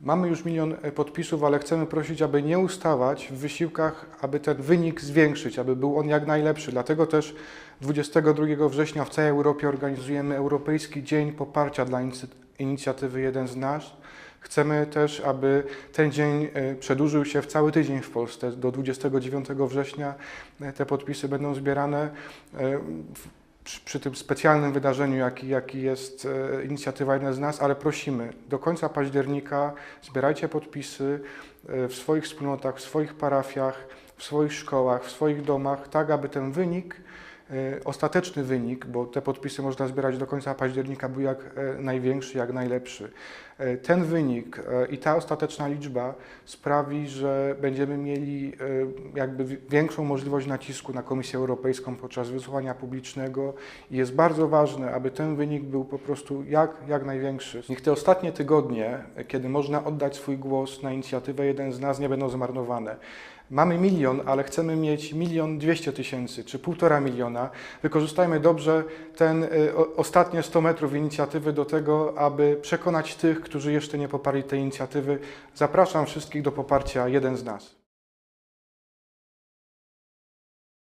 Mamy już milion e, podpisów, ale chcemy prosić, aby nie ustawać w wysiłkach, aby ten wynik zwiększyć, aby był on jak najlepszy. Dlatego też 22 września w całej Europie organizujemy Europejski Dzień Poparcia dla inicjatywy Jeden z Nas. Chcemy też, aby ten dzień e, przedłużył się w cały tydzień w Polsce. Do 29 września e, te podpisy będą zbierane. Przy, tym specjalnym wydarzeniu, jaki, jaki jest e, inicjatywa Jeden z Nas, ale prosimy, do końca października zbierajcie podpisy e, w swoich wspólnotach, w swoich parafiach, w swoich szkołach, w swoich domach, tak aby ten wynik, ostateczny wynik, bo te podpisy można zbierać do końca października, był jak e, największy, jak najlepszy. E, Ten wynik e, i ta ostateczna liczba sprawi, że będziemy mieli e, jakby wi- większą możliwość nacisku na Komisję Europejską podczas wysłuchania publicznego i jest bardzo ważne, aby ten wynik był po prostu jak, jak największy. Niech te ostatnie tygodnie, e, kiedy można oddać swój głos na inicjatywę Jeden z nas, nie będą zmarnowane. Mamy milion, ale chcemy mieć milion dwieście tysięcy czy półtora miliona. Wykorzystajmy dobrze ten y, ostatnie 100 metrów inicjatywy do tego, aby przekonać tych, którzy jeszcze nie poparli tej inicjatywy. Zapraszam wszystkich do poparcia jeden z nas.